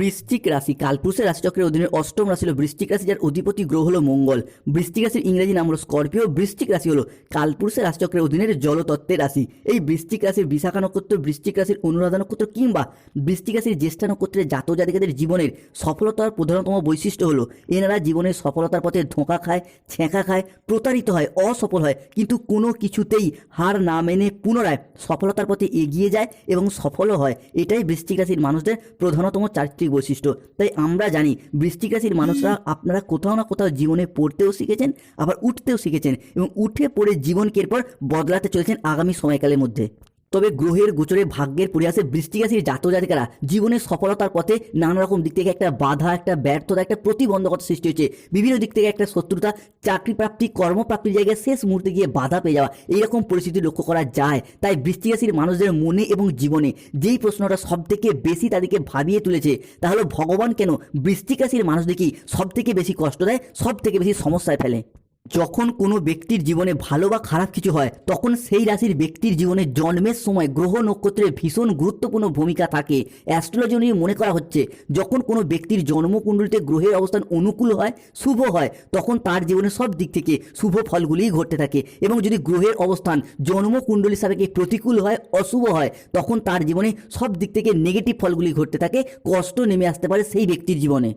বৃশ্চিক রাশি, কালপুরুষের রাশিচক্রের অধীনে অষ্টম রাশি হলো বৃশ্চিক রাশি, যার অধিপতি গ্রহ হলো মঙ্গল। বৃশ্চিক রাশির ইংরেজি নাম হলো স্করপিও। বৃষ্টিক রাশি হলো কালপুরুষের রাশিচক্রের অধীনের জলতত্ত্বের রাশি। এই বৃষ্টিক রাশির বিশাখা নক্ষত্র বৃষ্টিক রাশির অনুরাধা নক্ষত্র কিংবা বৃশ্চিক রাশির জ্যেষ্ঠা নক্ষত্রের জাত জাতিকাদের জীবনের সফলতার প্রধানতম বৈশিষ্ট্য হলো, এনারা জীবনের সফলতার পথে ধোঁকা খায় ছেঁকা খায়, প্রতারিত হয়, অসফল হয়। কিন্তু কোনো কিছুতেই হার না মেনে পুনরায় সফলতার পথে এগিয়ে যায় এবং সফলও হয়। এটাই বৃশ্চিক রাশির মানুষদের প্রধানতম চারিত্রিক বৈশিষ্ট্য। তাই আমরা জানি বৃষ্টিকাশীর রাশির মানুষরা আপনারা কোথাও না কোথাও জীবনে পড়তেও শিখেছেন আবার উঠতেও শিখেছেন এবং উঠে পড়ে জীবনকে এরপর বদলাতে চলেছেন আগামী সময়কালের মধ্যে। তবে গ্রহের গোচরে ভাগ্যের পরিহাসে বৃষ্টিক রাশির জাত জাতিকারা জীবনের সফলতার পথে নানা রকম দিক থেকে একটা বাধা, একটা ব্যর্থতা, একটা প্রতিবন্ধকতা সৃষ্টি হয়েছে। বিভিন্ন দিক থেকে একটা শত্রুতা চাকরি প্রাপ্তি কর্মপ্রাপ্তির জায়গায় শেষ মুহূর্তে গিয়ে বাধা পেয়ে যাওয়া, এইরকম পরিস্থিতি লক্ষ্য করা যায়। তাই বৃষ্টিক রাশির মানুষদের মনে এবং জীবনে যেই প্রশ্নটা সব থেকে বেশি তাদেরকে ভাবিয়ে তুলেছে, তা হলো, ভগবান কেন বৃষ্টিক রাশির মানুষদেরকেই সব থেকে বেশি কষ্ট দেয় সব থেকে বেশি সমস্যায় ফেলে? যখন কোনো ব্যক্তির জীবনে ভালো বা খারাপ কিছু হয়, তখন সেই রাশির ব্যক্তির জীবনে জন্মের সময় গ্রহ নক্ষত্রের ভীষণ গুরুত্বপূর্ণ ভূমিকা থাকে। অ্যাস্ট্রোলজি অনুযায়ী মনে করা হচ্ছে, যখন কোনো ব্যক্তির জন্মকুণ্ডলিতে গ্রহের অবস্থান অনুকূল হয়, শুভ হয়, তখন তার জীবনে সব দিক থেকে শুভ ফলগুলিই ঘটতে থাকে এবং যদি গ্রহের অবস্থান জন্মকুণ্ডলী সাপেক্ষে প্রতিকূল হয়, অশুভ হয়, তখন তার জীবনে সব দিক থেকে নেগেটিভ ফলগুলি ঘটতে থাকে, কষ্ট নেমে আসতে পারে সেই ব্যক্তির জীবনে।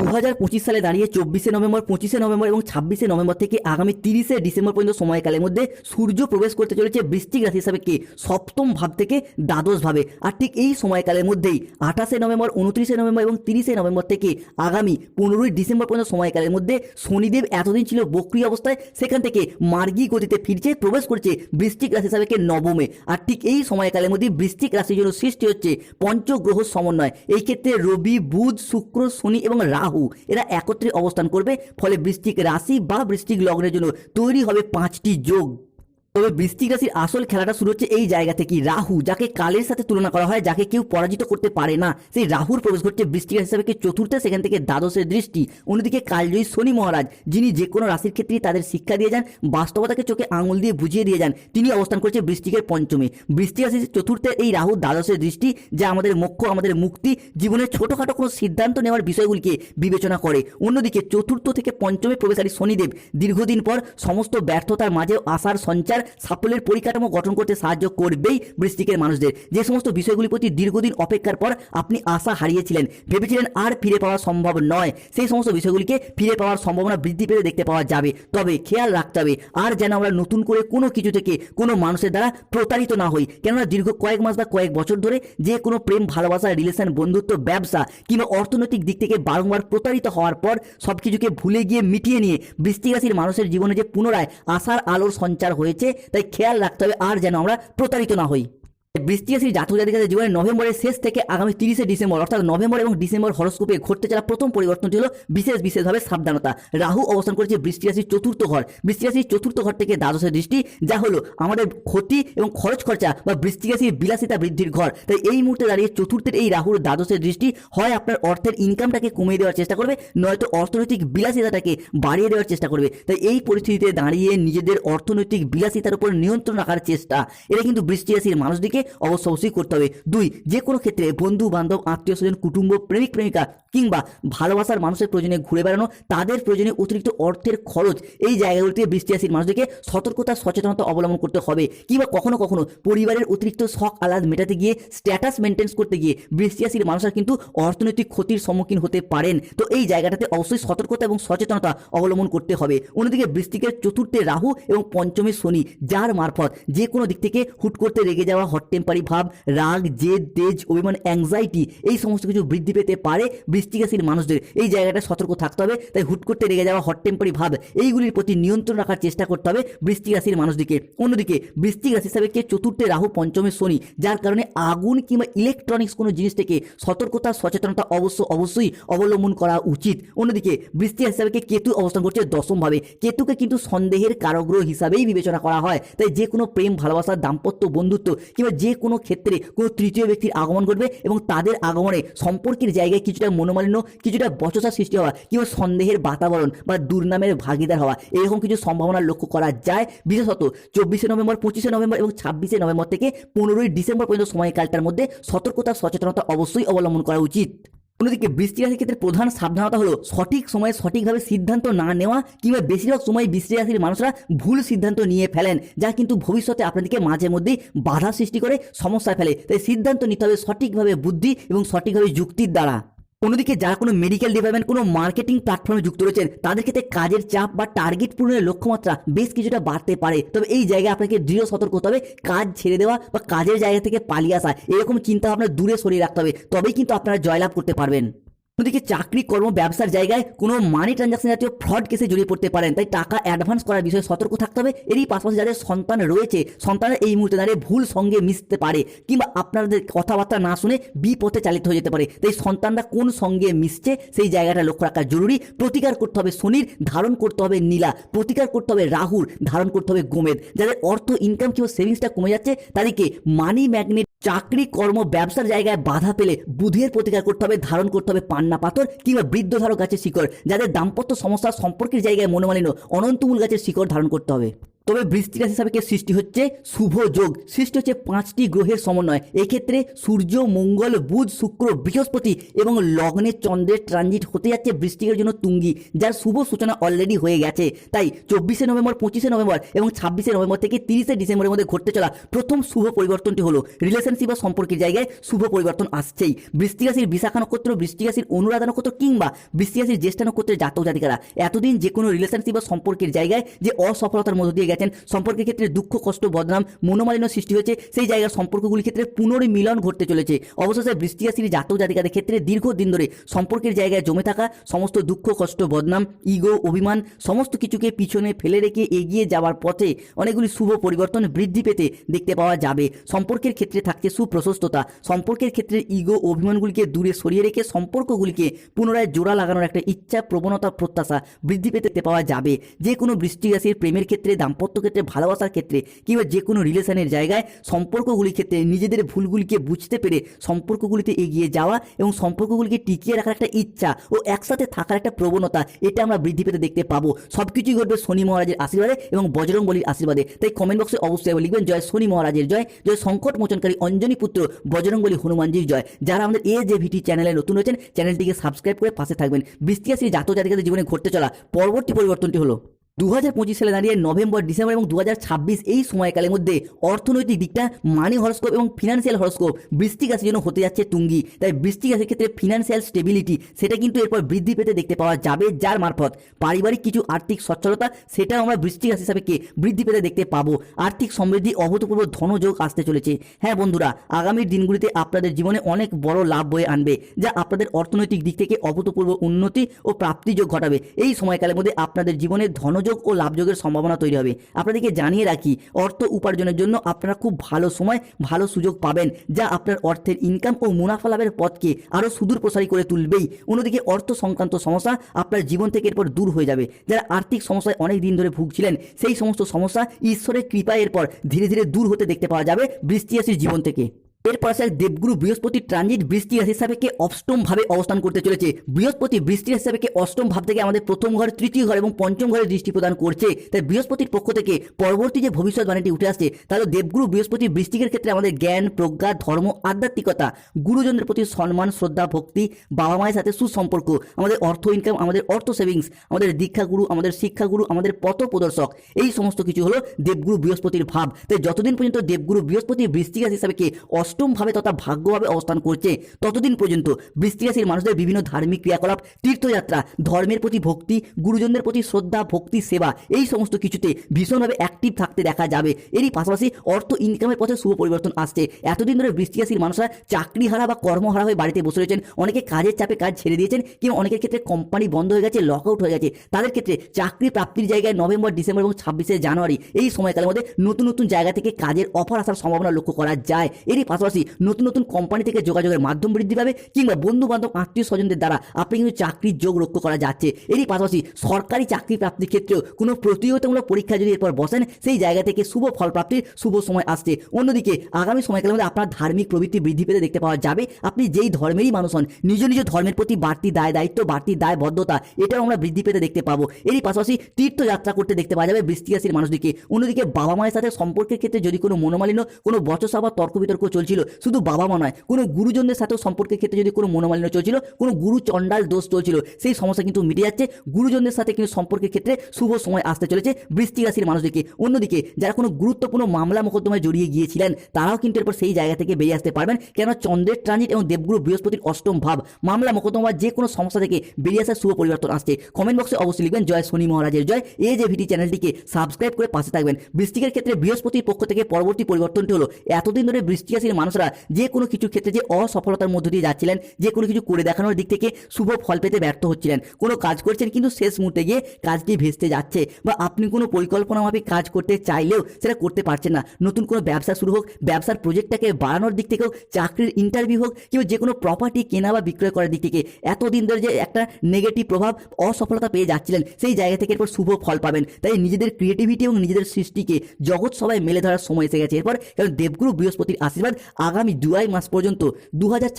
দু হাজার পঁচিশ সালে দাঁড়িয়ে চব্বিশে নভেম্বর, পঁচিশে নভেম্বর এবং ছাব্বিশে নভেম্বর থেকে আগামী তিরিশে ডিসেম্বর পর্যন্ত সময়কালের মধ্যে সূর্য প্রবেশ করতে চলেছে বৃষ্টিক রাশি হিসাবে কে? সপ্তম ভাব থেকে দ্বাদশ ভাবে। আর ঠিক এই সময়কালের মধ্যেই আঠাশে নভেম্বর, উনত্রিশে নভেম্বর এবং তিরিশে নভেম্বর থেকে আগামী পনেরোই ডিসেম্বর পর্যন্ত সময়কালের মধ্যে শনিদেব এতদিন ছিল বক্রিয় অবস্থায়, সেখান থেকে মার্গী গতিতে ফিরছে, প্রবেশ করছে বৃষ্টিক রাশি হিসাবে কে? নবমে। আর ঠিক এই সময়কালের মধ্যে বৃষ্টিক রাশির জন্য সৃষ্টি হচ্ছে পঞ্চগ্রহ সমন্বয়। এই ক্ষেত্রে রবি, বুধ, শুক্র, শনি এবং রাহু। এরা একত্রে অবস্থান করবে, ফলে বৃষ্টিক রাশি বা বৃষ্টিক লগ্নের জন্য তৈরি হবে পাঁচটি যোগ। তবে বৃষ্টিক রাশির আসল খেলাটা শুরু হচ্ছে এই জায়গা থেকে। রাহু, যাকে কালের সাথে তুলনা করা হয়, যাকে কেউ পরাজিত করতে পারে না। সেই রাহুর প্রবেশ ঘটছে বৃষ্টিক রাশি হিসাবে চতুর্থে, সেখান থেকে দ্বাদশের দৃষ্টি। অন্যদিকে কালজয়ী শনি মহারাজ, যিনি যে কোনো রাশির ক্ষেত্রেই তাদের শিক্ষা দিয়ে যান, বাস্তবতাকে চোখে আঙুল দিয়ে বুঝিয়ে দিয়ে যান, তিনি অবস্থান করছে বৃষ্টিকের পঞ্চমে। বৃষ্টি রাশির চতুর্থে এই রাহু দ্বাদশের দৃষ্টি, যা আমাদের মোক্ষ, আমাদের মুক্তি, জীবনের ছোটোখাটো কোনো সিদ্ধান্ত নেওয়ার বিষয়গুলিকে বিবেচনা করে। অন্যদিকে চতুর্থ থেকে পঞ্চমে প্রবেশকারী শনিদেব, দীর্ঘদিন পর সমস্ত ব্যর্থতার মাঝে আসার সঞ্চার সাফল্যের পরিকাঠামো গঠন করতে সাহায্য করবেই বৃষ্টিকের মানুষদের। যে সমস্ত বিষয়গুলির প্রতি দীর্ঘদিন অপেক্ষার পর আপনি আশা হারিয়েছিলেন, ভেবেছিলেন আর ফিরে পাওয়া সম্ভব নয়। সেই সমস্ত বিষয়গুলিকে ফিরে পাওয়ার সম্ভাবনা বৃদ্ধি পেতে দেখতে পাওয়া যাবে। তবে খেয়াল রাখতে হবে, আর যেন আমরা নতুন করে কোনো কিছু থেকে কোনো মানুষের দ্বারা প্রতারিত না হই। কেননা দীর্ঘ কয়েক মাস বা কয়েক বছর ধরে যে কোনো প্রেম, ভালোবাসা রিলেশন বন্ধুত্ব, ব্যবসা কিংবা অর্থনৈতিক দিক থেকে বারংবার প্রতারিত হওয়ার পর সব কিছুকে ভুলে গিয়ে মিটিয়ে নিয়ে বৃষ্টিক রাশির মানুষের জীবনে যে পুনরায় আশার আলোর সঞ্চার হয়েছে তাই খেয়াল রাখতে হবে আর যেন আমরা প্রতারিত না হই। বৃষ্টি রাশির জাতক জাতিকাদের জীবনে নভেম্বরের শেষ থেকে আগামী তিরিশে ডিসেম্বর, অর্থাৎ নভেম্বর এবং ডিসেম্বর হরস্কোপে ঘটতে চলা প্রথম পরিবর্তনটি হল বিশেষ বিশেষভাবে সাবধানতা। রাহু অবস্থান করেছে বৃষ্টি রাশির চতুর্থ ঘর। বৃষ্টি রাশির চতুর্থ ঘর থেকে দ্বাদশের দৃষ্টি, যা হলো আমাদের ক্ষতি এবং খরচ খরচা বা বৃষ্টি রাশির বিলাসিতা বৃদ্ধির ঘর। তাই এই মুহূর্তে দাঁড়িয়ে চতুর্থের এই রাহুর দ্বাদশের দৃষ্টি হয় আপনার অর্থের ইনকামটাকে কমিয়ে দেওয়ার চেষ্টা করবে, নয়তো অর্থনৈতিক বিলাসিতাটাকে বাড়িয়ে দেওয়ার চেষ্টা করবে। তাই এই পরিস্থিতিতে দাঁড়িয়ে নিজেদের অর্থনৈতিক বিলাসিতার উপর নিয়ন্ত্রণ রাখার চেষ্টা। এটা কিন্তু বৃষ্টি রাশির মানুষদিকে অবশ্য অবশ্যই করতে হবে। দুই যে কোনো ক্ষেত্রে বন্ধু, বান্ধব, আত্মীয় স্বজন, কুটুম্ব, প্রেমিক, প্রেমিকা কিংবা ভালোবাসার মানুষের প্রয়োজনে ঘুরে বেড়ানো, তাদের প্রয়োজনে অতিরিক্ত অর্থের খরচ এই জায়গাগুলিতে বৃষ্টি রাশির মানুষদেরকে সতর্কতা, সচেতনতা অবলম্বন করতে হবে। কিংবা কখনো কখনো পরিবারের অতিরিক্ত শখ আহ্লাদ মেটাতে গিয়ে স্ট্যাটাস মেনটেন্স করতে গিয়ে বৃষ্টি রাশির মানুষরা কিন্তু অর্থনৈতিক ক্ষতির সম্মুখীন হতে পারেন। তো এই জায়গাটাতে অবশ্যই সতর্কতা এবং সচেতনতা অবলম্বন করতে হবে। অন্যদিকে বৃষ্টিকের চতুর্থে রাহু এবং পঞ্চমে শনি, যার মারফত যে কোনো দিক থেকে হুট করতে রেগে যাওয়া হট টেম্পারি ভাব রাগ, জেদ, তেজ, অভিমান অ্যাংজাইটি এই সমস্ত কিছু বৃদ্ধি পেতে পারে বৃষ্টিক রাশির মানুষদের। এই জায়গাটা সতর্ক থাকতে হবে, তাই হুট করতে রেগে যাওয়া হট টেম্পারি ভাব, এইগুলির প্রতি নিয়ন্ত্রণ রাখার চেষ্টা করতে হবে বৃষ্টিক রাশির মানুষদিকে। অন্যদিকে বৃষ্টিক হিসাবে কে চতুর্থে রাহু, পঞ্চমে শনি, যার কারণে আগুন কিংবা ইলেকট্রনিক্স কোনো জিনিস থেকে সতর্কতা, সচেতনতা অবশ্য অবশ্যই অবলম্বন করা উচিত। অন্যদিকে বৃষ্টি হিসাবে কেতু অবস্থান করছে দশমভাবে কেতুকে কিন্তু সন্দেহের কারগ্রহ হিসাবেই বিবেচনা করা হয়। তাই যে কোনো প্রেম, ভালোবাসা, দাম্পত্য বন্ধুত্ব কিংবা যে কোনো ক্ষেত্রে কোনো তৃতীয় ব্যক্তির আগমন ঘটবে এবং তাদের আগমনে সম্পর্কের জায়গায় কিছুটা মনোমালিন্য, কিছুটা বচসার সৃষ্টি হওয়া কিংবা সন্দেহের বাতাবরণ বা দুর্নামের ভাগিদার হওয়া, এরকম কিছু সম্ভাবনা লক্ষ্য করা যায়। বিশেষত চব্বিশে নভেম্বর, পঁচিশে নভেম্বর এবং ছাব্বিশে নভেম্বর থেকে পনেরোই ডিসেম্বর পর্যন্ত সময়কালটার মধ্যে সতর্কতা, সচেতনতা অবশ্যই অবলম্বন করা উচিত। অন্যদিকে বৃষ্টি রাশির ক্ষেত্রে প্রধান সাবধানতা হলো সঠিক সময়ে সঠিকভাবে সিদ্ধান্ত না নেওয়া কিংবা বেশিরভাগ সময় বৃষ্টি রাশির মানুষরা ভুল সিদ্ধান্ত নিয়ে ফেলেন, যা কিন্তু ভবিষ্যতে আপনাদেরকে মাঝে মধ্যেই বাধা সৃষ্টি করে সমস্যা ফেলে। তাই সিদ্ধান্ত নিতে হবে সঠিকভাবে বুদ্ধি এবং সঠিকভাবে যুক্তির দ্বারা। অন্যদিকে যারা কোনো মেডিকেল ডিপার্টমেন্ট কোনো মার্কেটিং প্ল্যাটফর্মে যুক্ত রয়েছেন, তাদের ক্ষেত্রে কাজের চাপ বা টার্গেট পূরণের লক্ষ্যমাত্রা বেশ কিছুটা বাড়তে পারে। তবে এই জায়গায় আপনাকে দৃঢ় সতর্ক হতে হবে, কাজ ছেড়ে দেওয়া বা কাজের জায়গা থেকে পালিয়ে আসা, এরকম চিন্তা ভাবনা দূরে সরিয়ে রাখতে হবে, তবেই কিন্তু আপনারা জয়লাভ করতে পারবেন। অন্যদিকে চাকরি, কর্ম, ব্যবসার জায়গায় কোনো মানি ট্রানজাকশন জাতীয় ফ্রড কেসে জড়িয়ে পড়তে পারেন। তাই টাকা অ্যাডভান্স করার বিষয়ে সতর্ক থাকতে হবে। এরই পাশাপাশি যাদের সন্তান রয়েছে, সন্তানের এই মুহূর্তে দাঁড়িয়ে ভুল সঙ্গে মিশতে পারে কিংবা আপনাদের কথাবার্তা না শুনে বিপথে চালিত হয়ে যেতে পারে। তাই সন্তানরা কোন সঙ্গে মিশছে, সেই জায়গাটা লক্ষ্য রাখা জরুরি। প্রতিকার করতে হবে শনির ধারণ করতে হবে নীলা। প্রতিকার করতে হবে রাহুর ধারণ করতে হবে গোমেদ। যাদের অর্থ ইনকাম কিংবা সেভিংসটা কমে যাচ্ছে, তাদেরকে মানি ম্যাগনেট চাকরি, কর্ম, ব্যবসার জায়গায় বাধা পেলে বুধের প্রতিকার করতে হবে, ধারণ করতে হবে পান্না। পাথর কিংবা বৃদ্ধধারক গাছের শিকড়, যাদের দাম্পত্য সমস্যা সম্পর্কের জায়গায় মনোমালিন্য অনন্তমূল গাছের শিকড় ধারণ করতে হবে। তবে বৃষ্টি রাশি সাপেক্ষে সৃষ্টি হচ্ছে? শুভ যোগ। সৃষ্টি হচ্ছে পাঁচটি গ্রহের সমন্বয়। এক্ষেত্রে সূর্য, মঙ্গল, বুধ, শুক্র, বৃহস্পতি এবং লগ্নের চন্দ্রের ট্রানজিট হতে যাচ্ছে বৃষ্টিকের জন্য তুঙ্গি, যার শুভ সূচনা অলরেডি হয়ে গেছে। তাই চব্বিশে নভেম্বর, পঁচিশে নভেম্বর এবং ছাব্বিশে নভেম্বর থেকে তিরিশে ডিসেম্বরের মধ্যে ঘটতে চলা প্রথম শুভ পরিবর্তনটি হলো রিলেশনশিপ বা সম্পর্কের জায়গায় শুভ পরিবর্তন আসছেই। বৃষ্টি রাশির বিশাখা নক্ষত্র, বৃষ্টি রাশির অনুরাধা নক্ষত্র কিংবা বৃষ্টি রাশির জ্যেষ্ঠা নক্ষত্রের জাতক জাতিকারা এতদিন যে কোনো রিলেশনশিপ বা সম্পর্কের জায়গায় যে অসফলতার মধ্য দিয়ে গেছেন সম্পর্কের ক্ষেত্রে দুঃখ, কষ্ট, বদনাম, মনোমালিন্য সৃষ্টি হয়েছে। সেই জায়গার সম্পর্কগুলির ক্ষেত্রে পুনর্মিলন ঘটতে চলেছে। অবশেষে বৃষ্টি রাশির জাতক জাতিকাদের ক্ষেত্রে দীর্ঘদিন ধরে সম্পর্কের জায়গায় জমে থাকা সমস্ত দুঃখ, কষ্ট, বদনাম, ইগো, অভিমান, সমস্ত কিছুকে পিছনে ফেলে রেখে এগিয়ে যাওয়ার পথে অনেকগুলি শুভ পরিবর্তন বৃদ্ধি পেতে দেখতে পাওয়া যাবে। সম্পর্কের ক্ষেত্রে থাকছে সুপ্রশস্ততা। সম্পর্কের ক্ষেত্রে ইগো, অভিমানগুলিকে দূরে সরিয়ে রেখে সম্পর্কগুলিকে পুনরায় জোড়া লাগানোর একটা ইচ্ছা প্রবণতা প্রত্যাশা বৃদ্ধি পেতে পাওয়া যাবে। যে কোনো বৃষ্টি রাশির প্রেমের ক্ষেত্রে দাম্পত্য ক্ষেত্রে ভালোবাসার ক্ষেত্রে কিংবা যে কোনো রিলেশনের জায়গায় সম্পর্কগুলির ক্ষেত্রে নিজেদের ভুলগুলিকে বুঝতে পেরে সম্পর্কগুলিতে এগিয়ে যাওয়া এবং সম্পর্কগুলিকে টিকিয়ে রাখার একটা ইচ্ছা ও একসাথে থাকার একটা প্রবণতা এটা আমরা বৃদ্ধি পেতে দেখতে পাবো। সব কিছুই ঘটবে শনি মহারাজের আশীর্বাদে এবং বজরং বলির আশীর্বাদে। তাই কমেন্ট বক্সে অবশ্যই লিখবেন, জয় শনি মহারাজের জয় জয় সংকট মোচনকারী অঞ্জনী পুত্র বজরং বলি হনুমানজির জয়। যারা আমাদের এ যে ভিটি চ্যানেলে নতুন হয়েছেন চ্যানেলটিকে সাবস্ক্রাইব করে পাশে থাকবেন। বৃষ্টি রাশির জাতক জাতিকাদের জীবনে ঘটতে চলা পরবর্তী পরিবর্তনটি হলো দু হাজার পঁচিশ সালে দাঁড়িয়ে নভেম্বর, ডিসেম্বর এবং দু ছাব্বিশ এই সময়কালের মধ্যে অর্থনৈতিক দিকটা মানি হরস্কোপ এবং ফিনান্সিয়াল হরস্কোপ বৃষ্টিক রাশির জন্য হতে যাচ্ছে তুঙ্গি তাই বৃষ্টিক রাশির ক্ষেত্রে ফিনান্সিয়াল স্টেবিলিটি সেটা কিন্তু এরপর বৃদ্ধি পেতে দেখতে পাওয়া যাবে যার মারফত। পারিবারিক কিছু আর্থিক সচ্ছলতা সেটাও আমরা বৃষ্টিক রাশি হিসাবে বৃদ্ধি পেতে দেখতে পাবো। আর্থিক সমৃদ্ধি, অভূতপূর্ব ধনযোগ আসতে চলেছে। হ্যাঁ বন্ধুরা আগামী দিনগুলিতে আপনাদের জীবনে অনেক বড় লাভ বয়ে আনবে, যা আপনাদের অর্থনৈতিক দিক থেকে অভূতপূর্ব উন্নতি ও প্রাপ্তিযোগ ঘটাবে। এই সময়কালের মধ্যে আপনাদের জীবনে ধনযোগ ও লাভযোগের সম্ভাবনা তৈরি হবে। আপনাদেরকে জানিয়ে রাখি, অর্থ উপার্জনের জন্য আপনারা খুব ভালো সময়, ভালো সুযোগ পাবেন, যা আপনার অর্থের ইনকাম ও মুনাফা লাভের পথকে আরও সুদূর প্রসারী করে তুলবেই। অন্যদিকে অর্থ সংক্রান্ত সমস্যা আপনার জীবন থেকে এরপর দূর হয়ে যাবে। যারা আর্থিক সমস্যায় অনেক দিন ধরে ভুগছিলেন, সেই সমস্ত সমস্যা ঈশ্বরের কৃপায় এরপর ধীরে ধীরে দূর হতে দেখতে পাওয়া যাবে বৃষ্টি জীবন থেকে। এরপর আসে দেবগুরু বৃহস্পতি ট্রানজিট বৃষ্টি রাশি সাপেক্ষে অষ্টম ভাবে অবস্থান করতে চলেছে। বৃহস্পতি বৃষ্টি রাশি সাপেক্ষে অষ্টম ভাব থেকে আমাদের প্রথম ঘর, তৃতীয় ঘর এবং পঞ্চম ঘরে দৃষ্টি প্রদান করছে। তাই বৃহস্পতির পক্ষ থেকে পরবর্তী যে ভবিষ্যৎবাণীটি উঠে আসছে, তাহলে দেবগুরু বৃহস্পতি বৃষ্টিকের ক্ষেত্রে আমাদের জ্ঞান, প্রজ্ঞা, ধর্ম, আধ্যাত্মিকতা, গুরুজনদের প্রতি সম্মান, শ্রদ্ধা, ভক্তি বাবা মায়ের সাথে সুসম্পর্ক, আমাদের অর্থ ইনকাম আমাদের অর্থ সেভিংস আমাদের দীক্ষাগুরু, আমাদের শিক্ষাগুরু, আমাদের পথ প্রদর্শক, এই সমস্ত কিছু হলো দেবগুরু বৃহস্পতির ভাব। তাই যতদিন পর্যন্ত দেবগুরু বৃহস্পতি বৃষ্টিক হিসাবে অষ্টমভাবে তথা ভাগ্যভাবে অবস্থান করছে ততদিন পর্যন্ত। বৃষ্টি রাশির মানুষদের বিভিন্ন ধার্মিক ক্রিয়াকলাপ, তীর্থযাত্রা, ধর্মের প্রতি ভক্তি, গুরুজনদের প্রতি শ্রদ্ধা, ভক্তি সেবা, এই সমস্ত কিছুতে ভীষণভাবে অ্যাক্টিভ থাকতে দেখা যাবে। এরই পাশাপাশি অর্থ ইনকামের পথে শুভ পরিবর্তন আসছে। এতদিন ধরে বৃষ্টি মানুষরা চাকরি হারা বা কর্মহারা হয়ে বাড়িতে বসে রয়েছেন, অনেকে কাজের চাপে কাজ ছেড়ে দিয়েছেন কিংবা অনেকের ক্ষেত্রে কোম্পানি বন্ধ হয়ে গেছে লক আউট হয়ে গেছে। তাদের ক্ষেত্রে চাকরি প্রাপ্তির জায়গায় নভেম্বর, ডিসেম্বর এবং ছাব্বিশে জানুয়ারি, এই সময়কালের মধ্যে নতুন নতুন জায়গা থেকে কাজের অফার আসার সম্ভাবনা লক্ষ্য করা যায়। এরই পাশাপাশি নতুন নতুন কোম্পানি থেকে যোগাযোগের মাধ্যম বৃদ্ধি পাবে কিংবা বন্ধু বান্ধব আত্মীয় স্বজনদের দ্বারা আপনি কিন্তু চাকরির যোগ লক্ষ্য করা যাচ্ছে। এরই পাশাপাশি সরকারি চাকরি প্রাপ্তির ক্ষেত্রেও কোনো প্রতিযোগিতামূলক পরীক্ষা যদি এরপর বসেন, সেই জায়গা থেকে শুভ ফল প্রাপ্তির শুভ সময় আসছে। অন্যদিকে, আগামী সময়কালের মধ্যে আপনার ধার্মিক প্রবৃত্তি বৃদ্ধি পেতে দেখতে পাওয়া যাবে। আপনি যেই ধর্মেরই মানুষ হন, নিজ নিজ ধর্মের প্রতি বাড়তি দায়, দায়িত্ব, বাড়তি দায়বদ্ধতা, এটাও আমরা বৃদ্ধি পেতে দেখতে পাবো। এরই পাশাপাশি তীর্থযাত্রা করতে দেখতে পাওয়া যাবে বৃষ্টি রাশির মানুষদিকে। অন্যদিকে, বাবা মায়ের সাথে সম্পর্কের ক্ষেত্রে যদি কোনো মনোমালিন্য, কোনো বচসা বা তর্ক বিতর্ক চলছে চলছিল, শুধু বাবা মা নয়, কোনো গুরুজনদের সাথেও সম্পর্কের ক্ষেত্রে যদি কোনো মনোমালিন্য চলছিল, কোনো গুরু চণ্ডাল দোষ চলছিল, সেই সমস্যা কিন্তু মিটে যাচ্ছে। গুরুজনদের সাথে কিন্তু সম্পর্কের ক্ষেত্রে শুভ সময় আসতে চলেছে বৃষ্টিক রাশির মানুষদেরকে। অন্যদিকে, যারা কোনো গুরুত্বপূর্ণ মামলা মোকদ্দমায় জড়িয়ে গিয়েছিলেন, তারাও কিন্তু এরপর সেই জায়গা থেকে বেরিয়ে আসতে পারবেন। কেন চন্দ্রের ট্রানজিট এবং দেবগুরু বৃহস্পতির অষ্টম ভাব, মামলা মোকদ্দমা যে কোনো সমস্যা থেকে বেরিয়ে আসার শুভ পরিবর্তন আসছে। কমেন্ট বক্সে অবশ্যই লিখবেন, জয় শনি মহারাজের জয়। এই যে ভিডি চ্যানেলটিকে সাবস্ক্রাইব করে পাশে থাকবেন। বৃষ্টিকের ক্ষেত্রে বৃহস্পতির পক্ষ থেকে পরবর্তী পরিবর্তনটি হলো, এতদিন ধরে বৃষ্টি রাশির মানুষরা যে কোনো কিছু ক্ষেত্রে যে অসফলতার মধ্য দিয়ে যাচ্ছিলেন, যে কোনো কিছু করে দেখানোর দিক থেকে শুভ ফল পেতে ব্যর্থ হচ্ছিলেন। কোনো কাজ করছেন কিন্তু শেষ মুহূর্তে গিয়ে কাজটি ভেস্তে যাচ্ছে বা আপনি কোনো পরিকল্পনা মাফিক কাজ করতে চাইলেও সেটা করতে পারছেন না। নতুন কোনো ব্যবসা শুরু হোক, ব্যবসার প্রজেক্টটাকে বাড়ানোর দিক থেকেও, চাকরির ইন্টারভিউ হোক, কিংবা যে কোনো প্রপার্টি কেনা বা বিক্রয় করার দিক থেকে এতদিন ধরে যে একটা নেগেটিভ প্রভাব, অসফলতা পেয়ে যাচ্ছিলেন, সেই জায়গা থেকে এরপর শুভ ফল পাবেন। তাই নিজেদের ক্রিয়েটিভিটি এবং নিজেদের সৃষ্টিকে জগৎ সবাই মেলে ধরার সময় এসে গেছে। এরপর কারণ দেবগুরু বৃহস্পতির আশীর্বাদ আগামী জুলাই মাস পর্যন্ত দু হাজার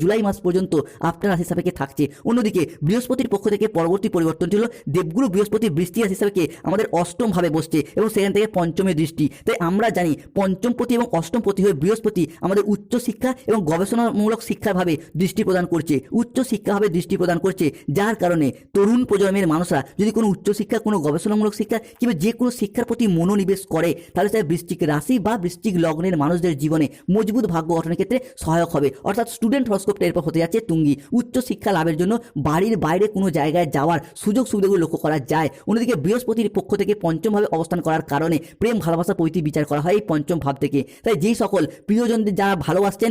জুলাই মাস পর্যন্ত আপনার রাশি সাপেক্ষে থাকছে? অন্যদিকে, বৃহস্পতির পক্ষ থেকে পরবর্তী পরিবর্তনটি হলো দেবগুরু বৃহস্পতি বৃষ্টি রাশি সাপেক্ষে আমাদের অষ্টম ভাবে বসছে এবং সেখান থেকে পঞ্চমে দৃষ্টি। তাই আমরা জানি, পঞ্চমপতি এবং অষ্টমপতি হয়ে বৃহস্পতি আমাদের উচ্চ শিক্ষা এবং গবেষণামূলক শিক্ষাভাবে দৃষ্টি প্রদান করছে। উচ্চ শিক্ষাভাবে দৃষ্টি প্রদান করছে, যার কারণে তরুণ প্রজন্মের মানুষরা যদি কোনো উচ্চশিক্ষা, কোনো গবেষণামূলক শিক্ষা কিংবা যে কোনো শিক্ষার প্রতি মনোনিবেশ করে, তাহলে তাই বৃশ্চিক রাশি বা বৃষ্টিক লগ্নের মানুষদের জীবনে মজবুত ভাগ্য গঠনের ক্ষেত্রে সহায়ক হবে। অর্থাৎ স্টুডেন্ট হরস্কোপটা এরপর হতে যাচ্ছে তুঙ্গি। উচ্চ শিক্ষা লাভের জন্য বাড়ির বাইরে কোনো জায়গায় যাওয়ার সুযোগ সুবিধাগুলো লক্ষ্য করা যায়। অন্যদিকে বৃহস্পতির পক্ষ থেকে পঞ্চমভাবে অবস্থান করার কারণে প্রেম, ভালোবাসা পৈতৃক বিচার করা হয় এই পঞ্চম ভাব থেকে। তাই যেই সকল প্রিয়জনদের যারা ভালোবাসছেন,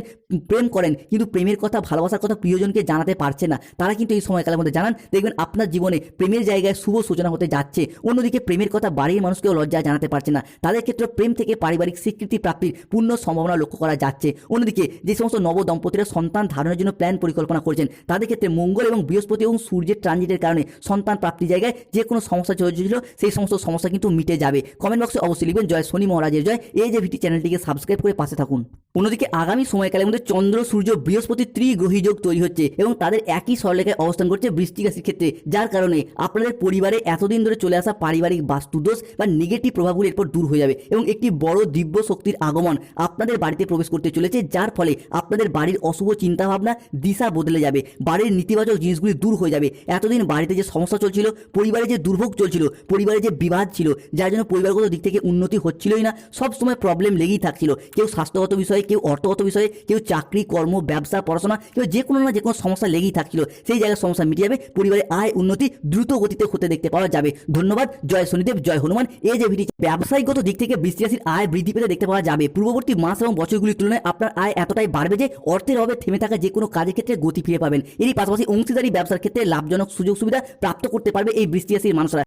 প্রেম করেন, কিন্তু প্রেমের কথা, ভালোবাসার কথা প্রিয়জনকে জানাতে পারছে না, তারা কিন্তু এই সময়কালের মধ্যে জানান, দেখবেন আপনার জীবনে প্রেমের জায়গায় শুভ সূচনা হতে যাচ্ছে। অন্যদিকে প্রেমের কথা বাড়ির মানুষকেও লজ্জায় জানাতে পারছে না। তাদের ক্ষেত্রে প্রেম থেকে পারিবারিক স্বীকৃতি প্রাপ্তির পূর্ণ সম্ভাবনা লক্ষ্য করা যাচ্ছে। অন্যদিকে যে সমস্ত নব দম্পতিরা সন্তান ধারণের জন্য প্ল্যান পরিকল্পনা করছেন, তাদের ক্ষেত্রে মঙ্গল এবং বৃহস্পতি এবং সূর্যের ট্রানজিটের কারণে সন্তান প্রাপ্তি জায়গায় যে কোনো সমস্যা চলছিল সেই সমস্ত সমস্যা কিন্তু মিটে যাবে। কমেন্ট বক্সে অবশ্যই লিখবেন, জয় শনি মহারাজের জয়। এই যে ভিটি চ্যানেলটিকে সাবস্ক্রাইব করে পাশে থাকুন। অন্যদিকে আগামী সময়কালের মধ্যে চন্দ্র, সূর্য, বৃহস্পতি ত্রিগ্রহী যোগ তৈরি হচ্ছে এবং তাদের একই সরলেখায় অবস্থান করছে বৃষ্টিক রাশির ক্ষেত্রে, যার কারণে আপনাদের পরিবারে এতদিন ধরে চলে আসা পারিবারিক বাস্তুদোষ বা নেগেটিভ প্রভাবগুলি এরপর দূর হয়ে যাবে এবং একটি বড় দিব্য শক্তির আগমন আপনাদের বাড়িতে প্রবেশ করতে চলেছে, যার ফলে আপনাদের বাড়ির অশুভ চিন্তাভাবনা দিশা বদলে যাবে, বাড়ির নেতিবাচক জিনিসগুলি দূর হয়ে যাবে। এতদিন বাড়িতে যে সমস্যা চলছিল, পরিবারে যে দুর্ভোগ চলছিল, পরিবারে যে বিবাদ ছিল, যার জন্য পরিবারগত দিক থেকে উন্নতি হচ্ছিলই না, সব সময় প্রবলেম লেগেই থাকছিল। কেউ স্বাস্থ্যগত বিষয়ে, কেউ অর্থগত বিষয়ে, কেউ চাকরি, কর্ম, ব্যবসা, পড়াশোনা, কেউ যে কোনো না যে কোনো সমস্যা লেগেই থাকছিল। সেই জায়গায় সমস্যা মিটে যাবে, পরিবারে আয় উন্নতি দ্রুত গতিতে হতে দেখতে পাওয়া যাবে। ধন্যবাদ, জয় শনিদেব, জয় হনুমান। এই যে ভিডিও ব্যবসায়িকগত দিক থেকে বৃষ্টি আয় বৃদ্ধি পেতে দেখতে পাওয়া যাবে। পূর্ববর্তী মাস এবং বছরগুলির তুলনায় আপনার আয় এতটাই বাড়বে যে অর্থের অভাবে থেমে থাকা যে কোনো কাজের ক্ষেত্রে গতি ফিরে পাবেন। এরই পাশাপাশি অংশীদারি ব্যবসার ক্ষেত্রে লাভজনক সুযোগ সুবিধা প্রাপ্ত করতে পারবে এই বৃষ্টি রাশির মানুষরা।